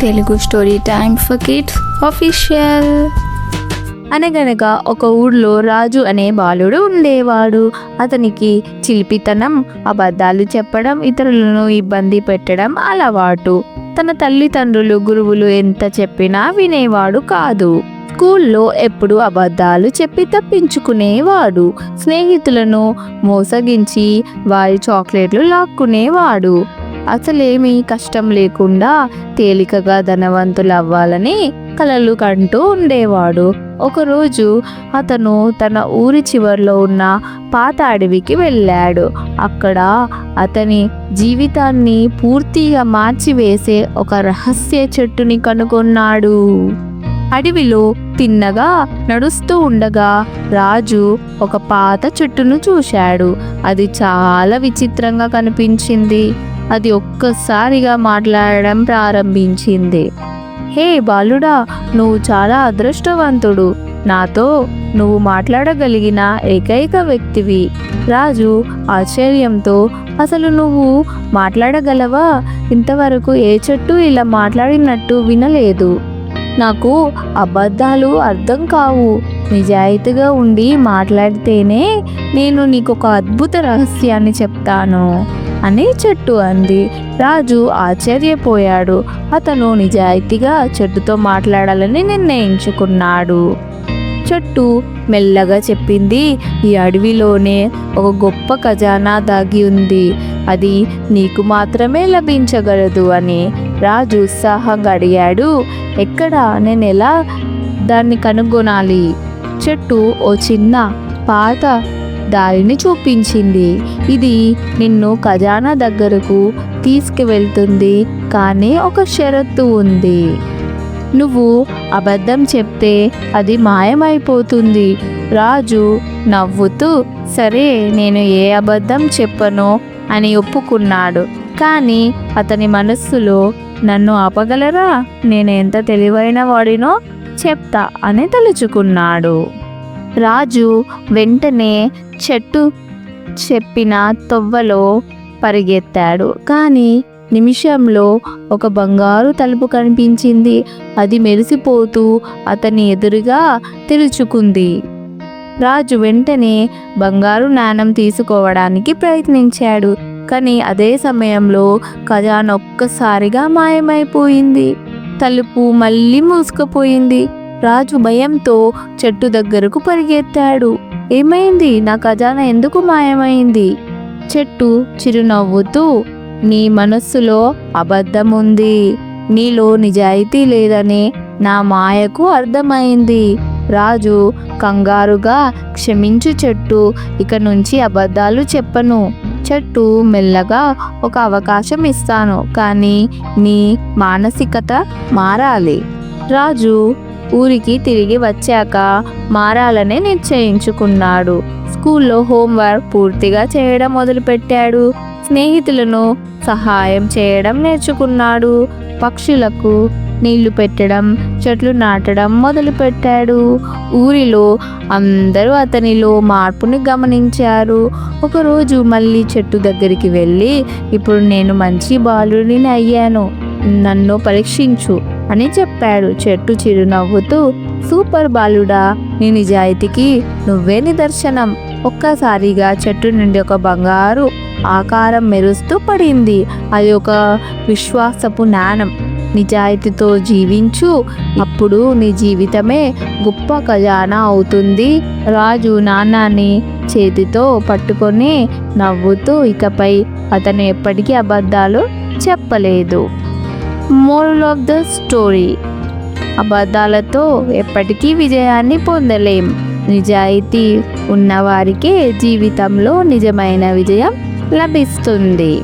Telugu story time for kids official. అనగనగా ఒక ఊర్లో రాజు అనే బాలుడు ఉండేవాడు. అతనికి చిలిపితనం అబద్ధాలు చెప్పడం ఇతరులను ఇబ్బంది పెట్టడం అలవాటు. తన తల్లిదండ్రులు గురువులు ఎంత చెప్పినా వినేవాడు కాదు. స్కూల్లో ఎప్పుడు అబద్ధాలు చెప్పి తప్పించుకునేవాడు. స్నేహితులను మోసగించి వారి చాక్లెట్లు లాక్కునేవాడు. అసలేమీ కష్టం లేకుండా తేలికగా ధనవంతులు అవ్వాలని కలలు కంటూ ఉండేవాడు. ఒకరోజు అతను తన ఊరి చివరిలో ఉన్న పాత అడవికి వెళ్ళాడు. అక్కడ అతని జీవితాన్ని పూర్తిగా మార్చివేసే ఒక రహస్య చెట్టుని కనుగొన్నాడు. అడవిలో తిన్నగా నడుస్తూ ఉండగా రాజు ఒక పాత చెట్టును చూశాడు. అది చాలా విచిత్రంగా కనిపించింది. అది ఒక్కసారిగా మాట్లాడడం ప్రారంభించింది. హే బాలుడా నువ్వు చాలా అదృష్టవంతుడు. నాతో నువ్వు మాట్లాడగలిగిన ఏకైక వ్యక్తివి. రాజు ఆశ్చర్యంతో అసలు నువ్వు మాట్లాడగలవా? ఇంతవరకు ఏ చెట్టు ఇలా మాట్లాడినట్టు వినలేదు. నాకు అబద్ధాలు అర్థం కావు. నిజాయితీగా ఉండి మాట్లాడితేనే నేను నీకు ఒక అద్భుత రహస్యాన్ని చెప్తాను. అని చెట్టు అంది. రాజు ఆశ్చర్యపోయాడు. అతను నిజాయితీగా చెట్టుతో మాట్లాడాలని నిర్ణయించుకున్నాడు. చెట్టు మెల్లగా చెప్పింది ఈ అడవిలోనే ఒక గొప్ప ఖజానా దాగి ఉంది. అది నీకు మాత్రమే లభించగలదు అని రాజు ఉత్సాహంగా అడిగాడు. ఎక్కడ? నేను ఎలా దాన్ని కనుగొనాలి? చెట్టు ఓ చిన్న పాత దారిని చూపించింది. ఇది నిన్ను ఖజానా దగ్గరకు తీసుకువెళ్తుంది. కానీ ఒక షరతు ఉంది. నువ్వు అబద్ధం చెప్తే అది మాయమైపోతుంది. రాజు నవ్వుతూ సరే నేను ఏ అబద్ధం చెప్పను అని ఒప్పుకున్నాడు. కానీ అతని మనస్సులో నన్ను ఆపగలరా? నేను ఎంత తెలివైన వాడినో చెప్తా అని తలుచుకున్నాడు. రాజు వెంటనే చెట్టు చెప్పిన తొవ్వలో పరిగెత్తాడు. కానీ నిమిషంలో ఒక బంగారు తలుపు కనిపించింది. అది మెరిసిపోతూ అతని ఎదురుగా తెరుచుకుంది. రాజు వెంటనే బంగారు నాణం తీసుకోవడానికి ప్రయత్నించాడు. కానీ అదే సమయంలో ఖజాన ఒక్కసారిగా మాయమైపోయింది. తలుపు మళ్ళీ మూసుకుపోయింది. రాజు భయంతో చెట్టు దగ్గరకు పరిగెత్తాడు. ఏమైంది? నా ఖజానా ఎందుకు మాయమైంది? చెట్టు చిరునవ్వుతూ నీ మనస్సులో అబద్ధముంది. నీలో నిజాయితీ లేదని నా మాయకు అర్థమైంది. రాజు కంగారుగా క్షమించు చెట్టు ఇక నుంచి అబద్ధాలు చెప్పను. చెట్టు మెల్లగా ఒక అవకాశం ఇస్తాను కానీ నీ మానసికత మారాలి. రాజు ఊరికి తిరిగి వచ్చాక మారాలని నిశ్చయించుకున్నాడు. స్కూల్లో హోంవర్క్ పూర్తిగా చేయడం మొదలుపెట్టాడు. స్నేహితులను సహాయం చేయడం నేర్చుకున్నాడు. పక్షులకు నీళ్ళు పెట్టడం చెట్లు నాటడం మొదలుపెట్టాడు. ఊరిలో అందరూ అతనిలో మార్పుని గమనించారు. ఒకరోజు మళ్ళీ చెట్టు దగ్గరికి వెళ్ళి ఇప్పుడు నేను మంచి బాలుడిని అయ్యాను. నన్ను పరీక్షించు. అని చెప్పాడు. చెట్టు చిరునవ్వుతూ సూపర్ బాలుడా నీ నిజాయితీకి నువ్వే నిదర్శనం. ఒక్కసారిగా చెట్టు నుండి ఒక బంగారు ఆకారం మెరుస్తూ పడింది. అది ఒక విశ్వాసపు నాణం. నిజాయితీతో జీవించు. అప్పుడు నీ జీవితమే గొప్ప ఖజానా అవుతుంది. రాజు నాణాన్ని చేతితో పట్టుకొని నవ్వుతూ ఇకపై అతను ఎప్పటికీ అబద్ధాలు చెప్పలేదు. మోరల్ ఆఫ్ ద స్టోరీ అబద్ధాలతో ఎప్పటికీ విజయాన్ని పొందలేం. నిజాయితీ ఉన్నవారికే జీవితంలో నిజమైన విజయం లభిస్తుంది.